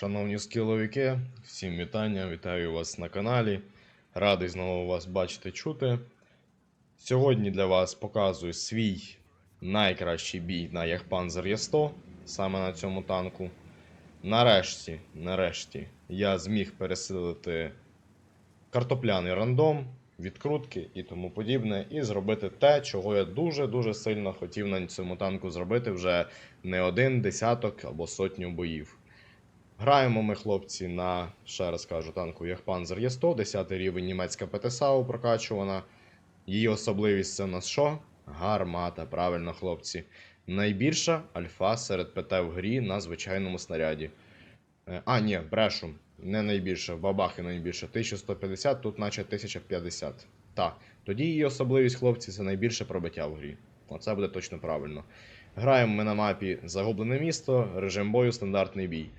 Шановні скіловики, всім вітання, вітаю вас на каналі. Радий знову вас бачити, чути. Сьогодні для вас показую свій найкращий бій на Яхпанзер Є100, саме на цьому танку. Нарешті, нарешті, я зміг пересилити картопляний рандом, відкрутки і тому подібне, і зробити те, чого я дуже-дуже сильно хотів на цьому танку зробити вже не один десяток або сотню боїв. Граємо ми, хлопці, на, ще раз кажу, танку Яхпанзер Є100, 10 рівень німецька ПТСАУ прокачувана. Її особливість це у нас що? Гармата, правильно, хлопці. Найбільша альфа серед ПТ в грі на звичайному снаряді. Е, А, ні, брешу. Не найбільше, бабахи найбільше. 1150, тут наче 1050. Так, тоді її особливість, хлопці, це найбільше пробиття в грі. Оце буде точно правильно. Граємо ми на мапі Загублене місто, режим бою, стандартний бій.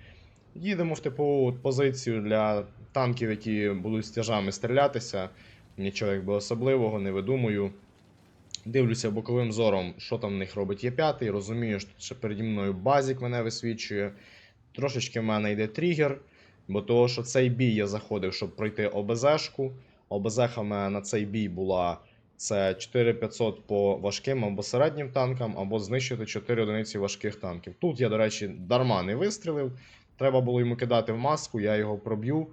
Їдемо в типову позицію для танків, які будуть стяжами стрілятися. Нічого якби особливого, не видумую. Дивлюся боковим зором, що там в них робить Є5. Розумію, що переді мною базік мене висвічує. Трошечки в мене йде тригер, бо того, що цей бій я заходив, щоб пройти ОБЗшку. ОБЗха мене на цей бій була це 4500 по важким або середнім танкам, або знищити 4 одиниці важких танків. Тут я, до речі, дарма не вистрілив. Треба було йому кидати в маску, я його проб'ю,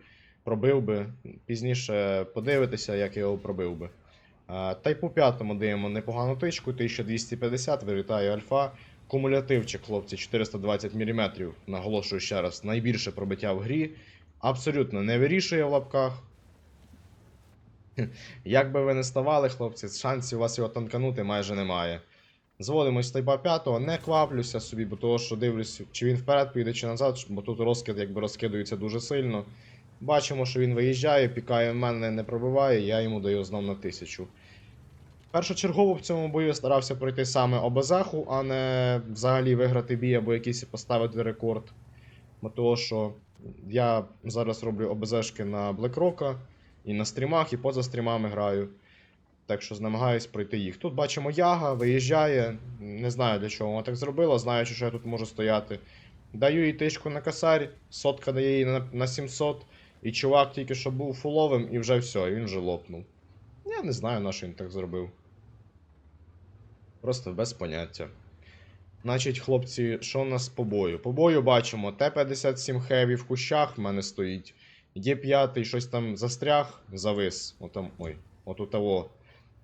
пробив би. Пізніше подивитися, як я його пробив би. Та й по п'ятому даємо непогану тичку, 1250, вилітає альфа. Кумулятивчик, хлопці, 420 мм. Наголошую ще раз, найбільше пробиття в грі. Абсолютно не вирішує в лапках. Як би ви не ставали, хлопці, шансів у вас його танканути майже немає. Зводимось з тайпа 5, не кваплюся собі, бо того, що дивлюсь, чи він вперед поїде, чи назад, бо тут розкид якби розкидується дуже сильно. Бачимо, що він виїжджає, пікає в мене, не пробиває, я йому даю знов на тисячу. Першочергово в цьому бою я старався пройти саме обезаху, а не взагалі виграти бій або якийсь поставити рекорд. Бо того, що я зараз роблю ОБЗшки на Блекрока, і на стрімах, і поза стрімами граю. Так що намагаюсь пройти їх. Тут бачимо Яга, виїжджає. Не знаю для чого вона так зробила, знаючи, що я тут можу стояти. Даю їй тичку на косарь, сотка дає їй на, на 700. І чувак тільки що був фуловим і вже все, він вже лопнув. Я не знаю, на що він так зробив. Просто без поняття. Значить, хлопці, що у нас по бою? По бою бачимо Т-57 Heavy в кущах в мене стоїть. Є п'ятий, щось там застряг, завис. Отам, ой, от у того.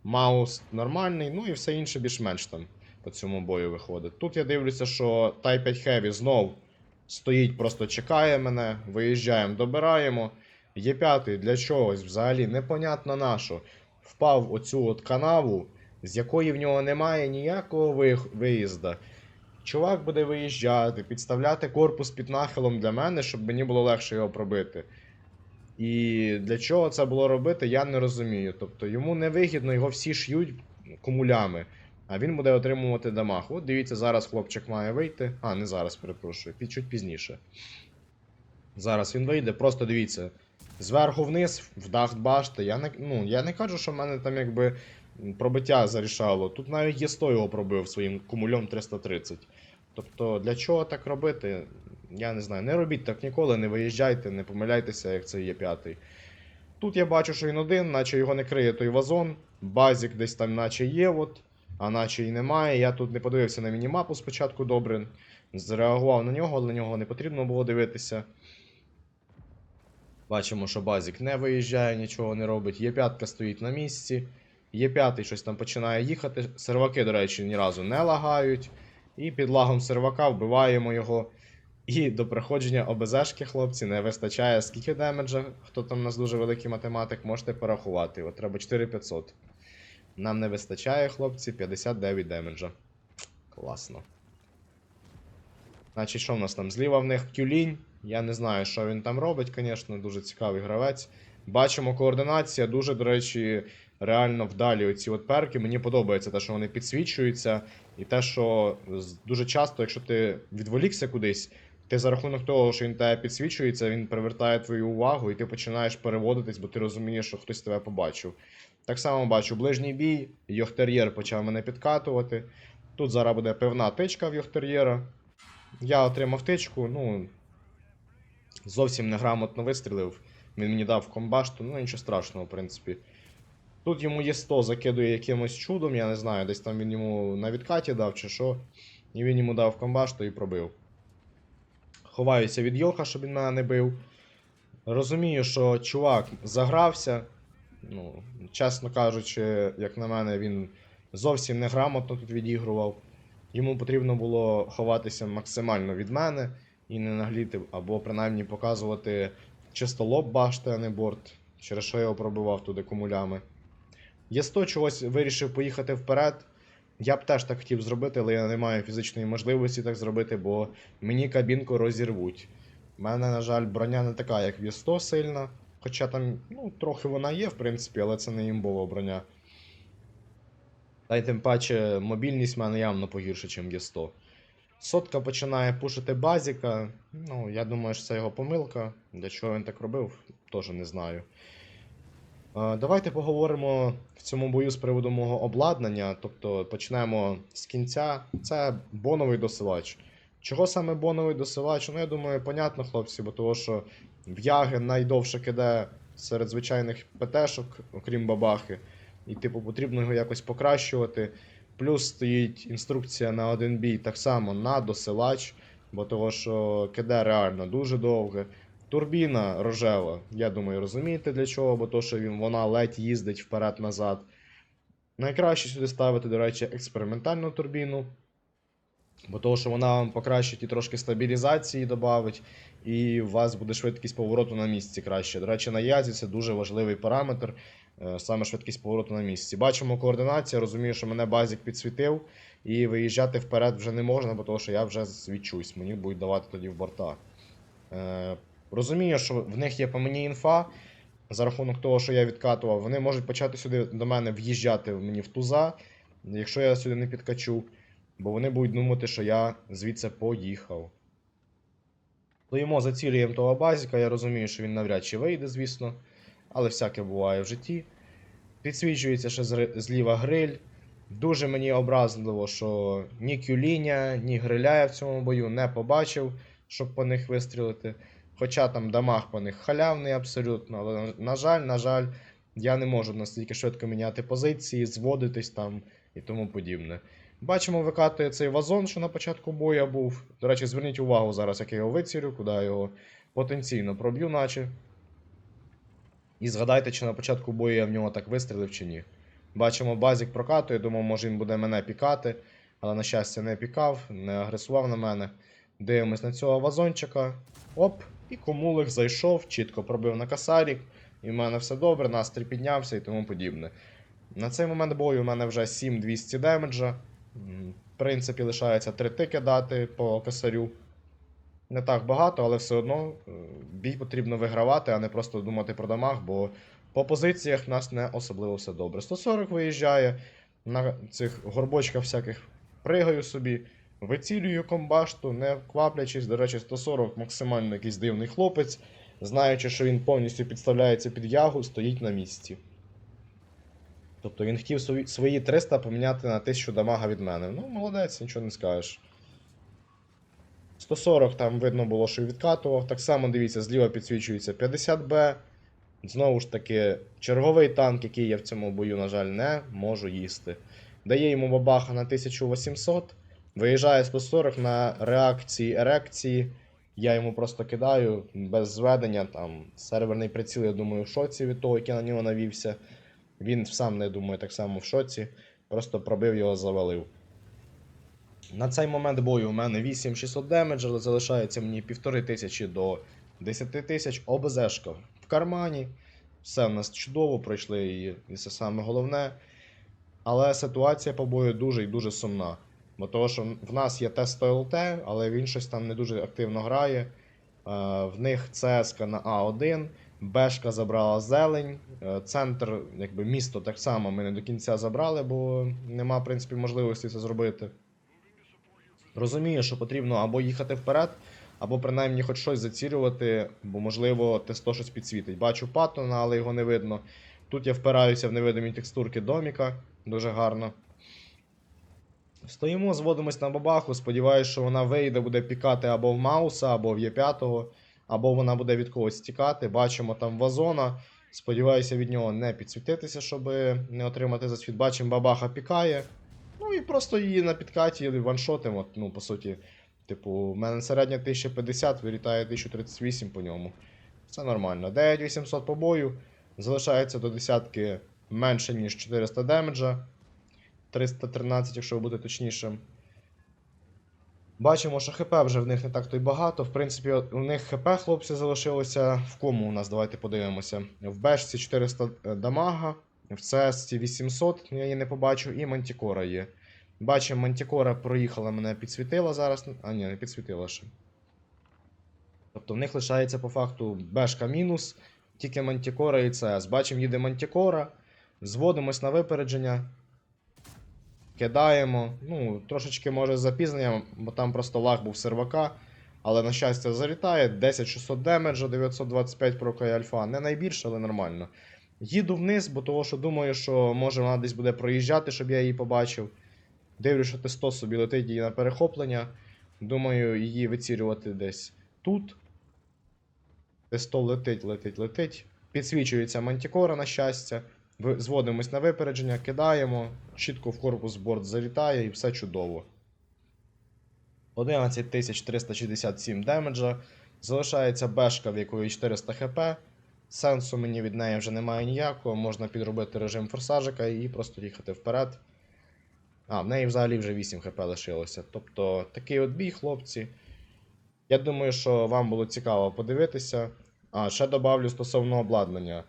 Маус нормальний, ну і все інше більш-менш там по цьому бою виходить. Тут я дивлюся, що Type 5 Heavy знов стоїть, просто чекає мене. Виїжджаємо, добираємо. Є п'ятий для чогось взагалі непонятно на що. Впав оцю от канаву, з якої в нього немає ніякого вих- виїзда. Чувак буде виїжджати, підставляти корпус під нахилом для мене, щоб мені було легше його пробити. І для чого це було робити, я не розумію. Тобто йому невигідно, його всі ш'ють кумулями, а він буде отримувати дамаг. От дивіться, зараз хлопчик має вийти. А, не зараз, перепрошую, під чуть пізніше. Зараз він вийде, просто дивіться. Зверху вниз, в дах башти. Я не, ну, я не кажу, що в мене там якби пробиття зарішало. Тут навіть є 100 його пробив своїм кумульом 330. Тобто, для чого так робити? Я не знаю. Не робіть так ніколи, не виїжджайте, не помиляйтеся, як це є п'ятий. Тут я бачу, що він один, наче його не криє той вазон. Базік десь там, наче є, от, а наче і немає. Я тут не подивився на мінімапу спочатку добре. Зреагував на нього, але на нього не потрібно було дивитися. Бачимо, що базік не виїжджає, нічого не робить. Є п'ятка стоїть на місці. Є п'ятий щось там починає їхати. Серваки, до речі, ні разу не лагають. І під лагом сервака вбиваємо його. І до проходження ОБЗшки, хлопці, не вистачає скільки демеджа. Хто там у нас дуже великий математик, можете порахувати. От треба 4500. Нам не вистачає, хлопці, 59 демеджа. Класно. Значить, що в нас там? Зліва в них тюлінь. Я не знаю, що він там робить, звісно, дуже цікавий гравець. Бачимо координація, дуже, до речі, реально вдалі оці от перки. Мені подобається те, що вони підсвічуються, і те, що дуже часто, якщо ти відволікся кудись, ти за рахунок того, що він тебе підсвічується, він привертає твою увагу, і ти починаєш переводитись, бо ти розумієш, що хтось тебе побачив. Так само бачу ближній бій, Йохтер'єр почав мене підкатувати. Тут зараз буде певна тичка в Йохтер'єра. Я отримав тичку, ну. Зовсім неграмотно вистрілив. Він мені дав комбашту, ну нічого страшного, в принципі. Тут йому є 100 закидує якимось чудом, я не знаю, десь там він йому на відкаті дав чи що. І він йому дав комбашту і пробив. Ховаюся від Йоха, щоб він мене не бив. Розумію, що чувак загрався. Ну, чесно кажучи, як на мене, він зовсім неграмотно тут відігрував. Йому потрібно було ховатися максимально від мене і не нагліти, або принаймні показувати чисто лоб башти, а не борт, через що я його пробивав туди кумулями. Є100 чогось вирішив поїхати вперед. Я б теж так хотів зробити, але я не маю фізичної можливості так зробити, бо мені кабінку розірвуть. У мене, на жаль, броня не така, як в Є100 сильна. Хоча там, ну, трохи вона є, в принципі, але це не імбова броня. Та й тим паче мобільність в мене явно погірше, ніж Є100. Сотка починає пушити базіка. Ну, я думаю, що це його помилка. Для чого він так робив, теж не знаю. Е, Давайте поговоримо в цьому бою з приводу мого обладнання. Тобто почнемо з кінця. Це боновий досилач. Чого саме боновий досилач? Ну, я думаю, понятно, хлопці, бо того, що в Яги найдовше киде серед звичайних ПТшок, окрім бабахи. І, типу, потрібно його якось покращувати. Плюс стоїть інструкція на один бій так само на досилач, бо того, що киде реально дуже довге. Турбіна рожева, я думаю, розумієте для чого, бо то, що він, вона ледь їздить вперед-назад. Найкраще сюди ставити, до речі, експериментальну турбіну. Бо того, що вона вам покращить і трошки стабілізації додавить, і у вас буде швидкість повороту на місці краще. До речі, на язі це дуже важливий параметр, е, саме швидкість повороту на місці. Бачимо координація, розумію, що мене базік підсвітив, і виїжджати вперед вже не можна, бо того, що я вже звідчусь, мені будуть давати тоді в борта. Розумію, що в них є по мені інфа. За рахунок того, що я відкатував, вони можуть почати сюди до мене в'їжджати мені в туза, якщо я сюди не підкачу. Бо вони будуть думати, що я звідси поїхав. Стоїмо, зацілюємо того базіка, я розумію, що він навряд чи вийде, звісно. Але всяке буває в житті. Підсвічується ще зліва гриль. Дуже мені образливо, що ні кюліня, ні гриля я в цьому бою не побачив, щоб по них вистрілити. Хоча там дамаг по них халявний абсолютно, але на- жаль, на жаль, я не можу настільки швидко міняти позиції, зводитись там і тому подібне. Бачимо, викатує цей вазон, що на початку бою був. До речі, зверніть увагу зараз, як я його вицілю, куди я його потенційно проб'ю, наче. І згадайте, чи на початку бою я в нього так вистрілив чи ні. Бачимо, базік прокатує, думав, може він буде мене пікати, але, на щастя, не пікав, не агресував на мене. Дивимось на цього вазончика. Оп, і комулик зайшов, чітко пробив на касарік, і в мене все добре, настрій піднявся і тому подібне. На цей момент бою у мене вже 7200 демеджа. В принципі, лишається 3 тики дати по косарю. Не так багато, але все одно е, бій потрібно вигравати, а не просто думати про дамаг, бо по позиціях в нас не особливо все добре. 140 виїжджає, на цих горбочках всяких пригаю собі, вицілюю комбашту, не кваплячись. До речі, 140 максимально якийсь дивний хлопець, знаючи, що він повністю підставляється під ягу, стоїть на місці. Тобто він хотів свої, свої 300 поміняти на 1000 дамага від мене. Ну, молодець, нічого не скажеш. 140 там видно було, що відкатував. Так само дивіться, зліва підсвічується 50Б. Знову ж таки, черговий танк, який я в цьому бою, на жаль, не можу їсти. Дає йому бабаха на 1800. Виїжджає 140 на реакції ерекції. Я йому просто кидаю без зведення. Там серверний приціл, я думаю, в шоці від того, як я на нього навівся. Він сам не думаю, так само в шоці. Просто пробив його, завалив. На цей момент бою у мене 8600 демеджа, але залишається мені 1500 до 10 тисяч ОБЗшка в кармані. Все в нас чудово, пройшли і це саме головне. Але ситуація по бою дуже і дуже сумна. Бо того, що в нас є тест ЛТ, але він щось там не дуже активно грає. Е, В них ЦСК на А1, Бешка забрала зелень. е, Центр, якби місто так само ми не до кінця забрали, бо нема, в принципі, можливості це зробити. Розумію, що потрібно або їхати вперед, або принаймні хоч щось зацілювати, бо, можливо, Т100 щось підсвітить. Бачу Паттона, але його не видно. Тут я впираюся в невидимі текстурки доміка, дуже гарно. Стоїмо, зводимось на бабаху. Сподіваюся, що вона вийде, буде пікати або в Мауса, або в Є5. або вона буде від когось тікати. Бачимо там вазона. Сподіваюся, від нього не підсвітитися, щоб не отримати засвіт. Бачимо, бабаха пікає. Ну і просто її на підкаті ваншотимо. Ну, по суті, типу, в мене середня 1050, вилітає 1038 по ньому. Це нормально. 9800 по бою. Залишається до десятки менше, ніж 400 демеджа. 313, якщо бути точнішим. Бачимо, що ХП вже в них не так то й багато. В принципі, у них ХП хлопці залишилося. В кому у нас? Давайте подивимося. В Бешці 400 дамага, в ЦС 800, я її не побачу, і Мантікора є. Бачимо, Мантікора проїхала мене, підсвітила зараз. А ні, не підсвітила ще. Тобто в них лишається по факту Бешка мінус, тільки Мантікора і ЦС. Бачимо, їде Мантікора, зводимось на випередження. Кидаємо. Ну, трошечки може з запізненням, бо там просто лаг був сервака. Але на щастя залітає. 10600 демеджа, 925 прокає альфа. Не найбільше, але нормально. Їду вниз, бо того, що думаю, що може вона десь буде проїжджати, щоб я її побачив. Дивлюсь, що Т100 собі летить її на перехоплення. Думаю, її вицілювати десь тут. Т100 летить, летить, летить. Підсвічується мантікора, на щастя. Зводимось на випередження, кидаємо, чітко в корпус борт залітає і все чудово. 11367 демеджа. Залишається бешка, в якої 400 хп. Сенсу мені від неї вже немає ніякого. Можна підробити режим форсажика і просто їхати вперед. А, в неї взагалі вже 8 хп лишилося. Тобто такий от бій, хлопці. Я думаю, що вам було цікаво подивитися. А, ще добавлю стосовно обладнання.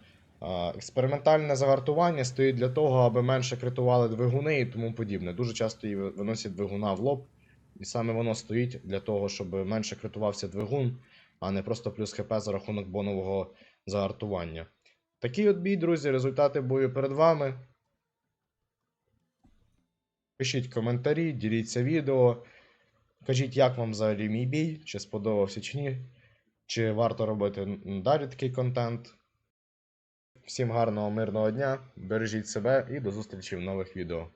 Експериментальне загартування стоїть для того, аби менше критували двигуни і тому подібне. Дуже часто її виносять двигуна в лоб, і саме воно стоїть для того, щоб менше критувався двигун, а не просто плюс ХП за рахунок бонового загартування. Такий от бій, друзі, результати бою перед вами. Пишіть коментарі, діліться відео. Кажіть, як вам взагалі мій бій, чи сподобався чи ні, чи варто робити далі такий контент. Всім гарного, мирного дня, бережіть себе і до зустрічі в нових відео.